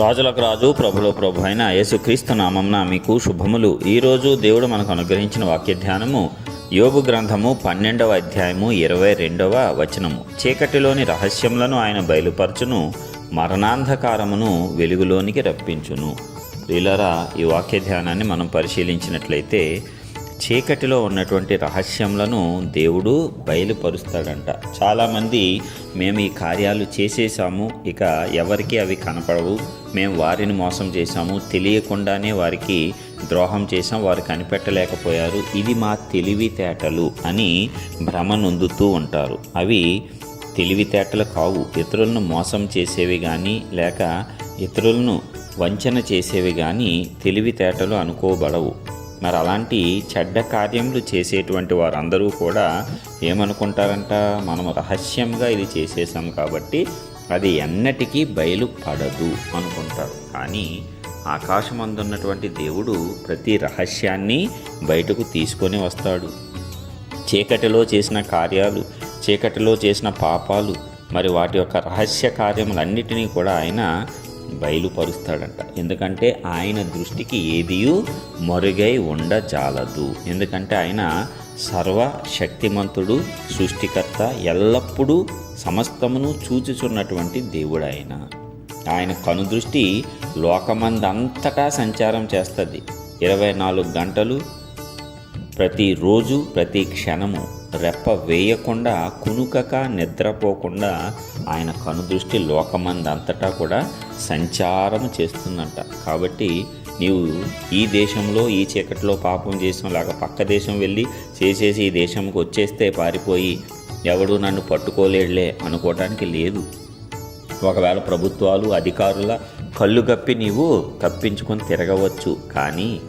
రాజులకు రాజు ప్రభులో ప్రభు అయిన యేసుక్రీస్తు నామంన మీకు శుభములు. ఈరోజు దేవుడు మనకు అనుగ్రహించిన వాక్య ధ్యానము యోగు గ్రంథము పన్నెండవ అధ్యాయము ఇరవై రెండవ వచనము. చీకటిలోని రహస్యములను ఆయన బయలుపరచును మరణాంధకారమును వెలుగులోనికి రప్పించును. ప్రియులరా ఈ వాక్య ధ్యానాన్ని మనం పరిశీలించినట్లయితే చీకటిలో ఉన్నటువంటి రహస్యములను దేవుడు బయలుపరుస్తాడంట. చాలామంది మేము ఈ కార్యాలు చేసేసాము ఇక ఎవరికి అవి కనపడవు. మేము వారిని మోసం చేశాము తెలియకుండానే వారికి ద్రోహం చేశాం వారు కనిపెట్టలేకపోయారు. ఇది మా తెలివితేటలు అని భ్రమ నొందుతూ ఉంటారు. అవి తెలివితేటలు కావు. ఇతరులను మోసం చేసేవి కానీ లేక ఇతరులను వంచన చేసేవి కానీ తెలివితేటలు అనుకోబడవు. మరి అలాంటి చెడ్డ కార్యములు చేసేటువంటి వారందరూ కూడా ఏమనుకుంటారంట? మనం రహస్యంగా ఇది చేసేసాం కాబట్టి అది ఎన్నటికీ బయలుపడదు అనుకుంటారు. కానీ ఆకాశమందున్నటువంటి దేవుడు ప్రతి రహస్యాన్ని బయటకు తీసుకొని వస్తాడు. చీకటిలో చేసిన కార్యాలు చీకటిలో చేసిన పాపాలు మరి వాటి యొక్క రహస్య కార్యములన్నిటినీ కూడా ఆయన బయలుపరుస్తాడంట. ఎందుకంటే ఆయన దృష్టికి ఏదియూ మరుగై ఉండజాలదు. ఎందుకంటే ఆయన సర్వ శక్తిమంతుడు సృష్టికర్త ఎల్లప్పుడూ సమస్తమును చూచుచున్నటువంటి దేవుడు ఆయన ఆయన కనుదృష్టి లోకమందంతటా సంచారం చేస్తుంది. ఇరవై నాలుగు గంటలు ప్రతిరోజు ప్రతి క్షణము రెప్ప వేయకుండా కునుకక నిద్రపోకుండా ఆయన కనుదృష్టి లోకమందంతటా కూడా సంచారం చేస్తుందంట. కాబట్టి నీవు ఈ దేశంలో ఈ చీకటిలో పాపం చేసాం లేక పక్క దేశం వెళ్ళి చేసేసి ఈ దేశంకి వచ్చేస్తే పారిపోయి ఎవడు నన్ను పట్టుకోలేడులే అనుకోవటానికి లేదు. ఒకవేళ ప్రభుత్వాలు అధికారుల కళ్ళు గప్పి నీవు తప్పించుకొని తిరగవచ్చు. కానీ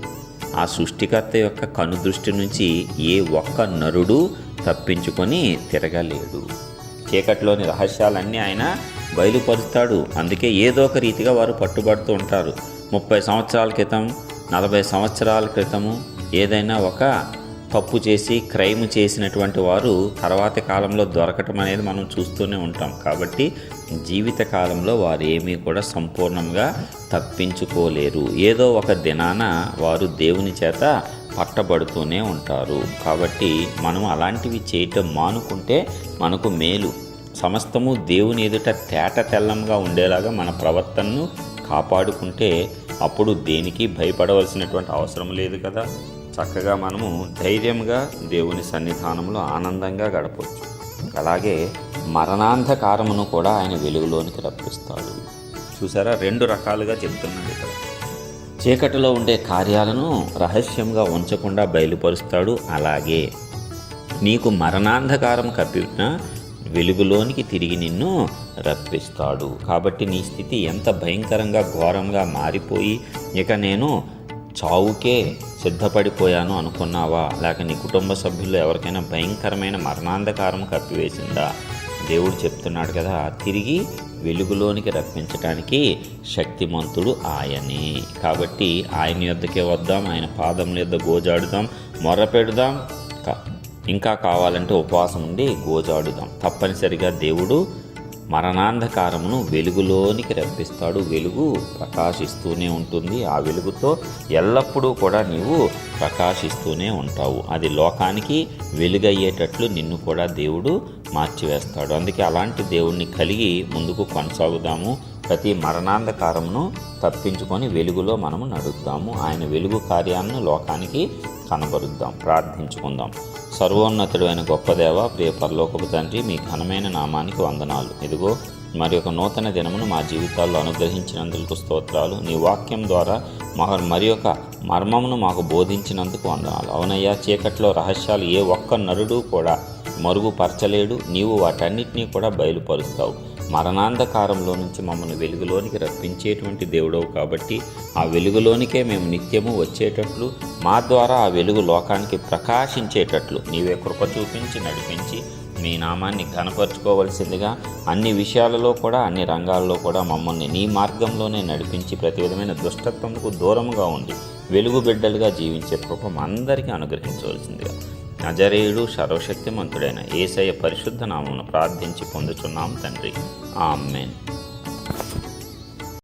ఆ సృష్టికర్త యొక్క కనుదృష్టి నుంచి ఏ ఒక్క నరుడు తప్పించుకొని తిరగలేడు చీకట్లోని రహస్యాలన్నీ ఆయన బయలుపరుస్తాడు. అందుకే ఏదో ఒక రీతిగా వారు పట్టుబడుతూ ఉంటారు. ముప్పై సంవత్సరాల క్రితం నలభై సంవత్సరాల క్రితము ఏదైనా ఒక తప్పు చేసి క్రైమ్ చేసినటువంటి వారు తర్వాతి కాలంలో దొరకటం అనేది మనం చూస్తూనే ఉంటాం. కాబట్టి జీవిత కాలంలో వారు ఏమీ కూడా సంపూర్ణంగా తప్పించుకోలేరు. ఏదో ఒక దినాన వారు దేవుని చేత పట్టబడుతూనే ఉంటారు. కాబట్టి మనం అలాంటివి చేయటం మానుకుంటే మనకు మేలు. సమస్తము దేవుని ఎదుట తేట తెల్లంగా ఉండేలాగా మన ప్రవర్తనను కాపాడుకుంటే అప్పుడు దేనికి భయపడవలసినటువంటి అవసరం లేదు కదా. చక్కగా మనము ధైర్యంగా దేవుని సన్నిధానంలో ఆనందంగా గడపవచ్చు అలాగే మరణాంధకారమును కూడా ఆయన వెలుగులోనికి రప్పిస్తాడు. చూసారా? రెండు రకాలుగా చెప్తున్నాడు ఇక్కడ. చీకటిలో ఉండే కార్యాలను రహస్యంగా ఉంచకుండా బయలుపరుస్తాడు అలాగే. నీకు మరణాంధకారం కప్పిన వెలుగులోనికి తిరిగి నిన్ను రప్పిస్తాడు. కాబట్టి నీ స్థితి ఎంత భయంకరంగా ఘోరంగా మారిపోయి ఇక నేను చావుకే సిద్ధపడిపోయాను అనుకున్నావా? లేక నీ కుటుంబ సభ్యుల్లో ఎవరికైనా భయంకరమైన మరణాంధకారం కప్పివేసిందా? దేవుడు చెప్తున్నాడు కదా తిరిగి వెలుగులోనికి రప్పించడానికి శక్తిమంతుడు ఆయనే. కాబట్టి ఆయన యొద్దకే వద్దాం ఆయన పాదం యొద్ద గోజాడుదాం మొర్ర పెడదాం ఇంకా కావాలంటే ఉపవాసం ఉండి గోజాడుదాం. తప్పనిసరిగా దేవుడు మరణాంధకారమును వెలుగులోనికి రప్పిస్తాడు. వెలుగు ప్రకాశిస్తూనే ఉంటుంది. ఆ వెలుగుతో ఎల్లప్పుడూ కూడా నీవు ప్రకాశిస్తూనే ఉంటావు. అది లోకానికి వెలుగయ్యేటట్లు నిన్ను కూడా దేవుడు మార్చివేస్తాడు. అందుకే అలాంటి దేవుణ్ణి కలిగి ముందుకు కొనసాగుదాము. ప్రతి మరణాంధకారమును తప్పించుకొని వెలుగులో మనము నడుద్దాము. ఆయన వెలుగు కార్యాలను లోకానికి కనబరుద్దాం. ప్రార్థించుకుందాం. సర్వోన్నతుడైన గొప్ప దేవ ప్రియ పరలోకపు తండ్రి మీ ఘనమైన నామానికి వందనాలు. ఇదిగో మరి ఒక నూతన దినమును మా జీవితాల్లో అనుగ్రహించినందుకు స్తోత్రాలు. నీ వాక్యం ద్వారా మా మరి ఒక మర్మమును మాకు బోధించినందుకు వందనాలు. అవునయ్యా చీకట్లో రహస్యాలు ఏ ఒక్క నరుడు కూడా మరుగుపరచలేడు. నీవు వాటన్నిటినీ కూడా బయలుపరుస్తావు. మరణాంధకారంలో నుంచి మమ్మల్ని వెలుగులోనికి రప్పించేటువంటి దేవుడవు కాబట్టి ఆ వెలుగులోనికే మేము నిత్యము వచ్చేటట్లు మా ద్వారా ఆ వెలుగు లోకానికి ప్రకాశించేటట్లు నీవే కృప చూపించి నడిపించి మీ నామాన్ని కనపరుచుకోవలసిందిగా అన్ని విషయాలలో కూడా అన్ని రంగాల్లో కూడా మమ్మల్ని నీ మార్గంలోనే నడిపించి ప్రతి విధమైన దుష్టత్వంకు దూరంగా ఉండి వెలుగు బిడ్డలుగా జీవించే కృప అందరికీ అనుగ్రహించవలసిందిగా నజరేయుడు సర్వశక్తిమంతుడైన ఏసయ్య పరిశుద్ధ నామమును ప్రార్థించి పొందుచున్నాం తండ్రి. ఆమెన్.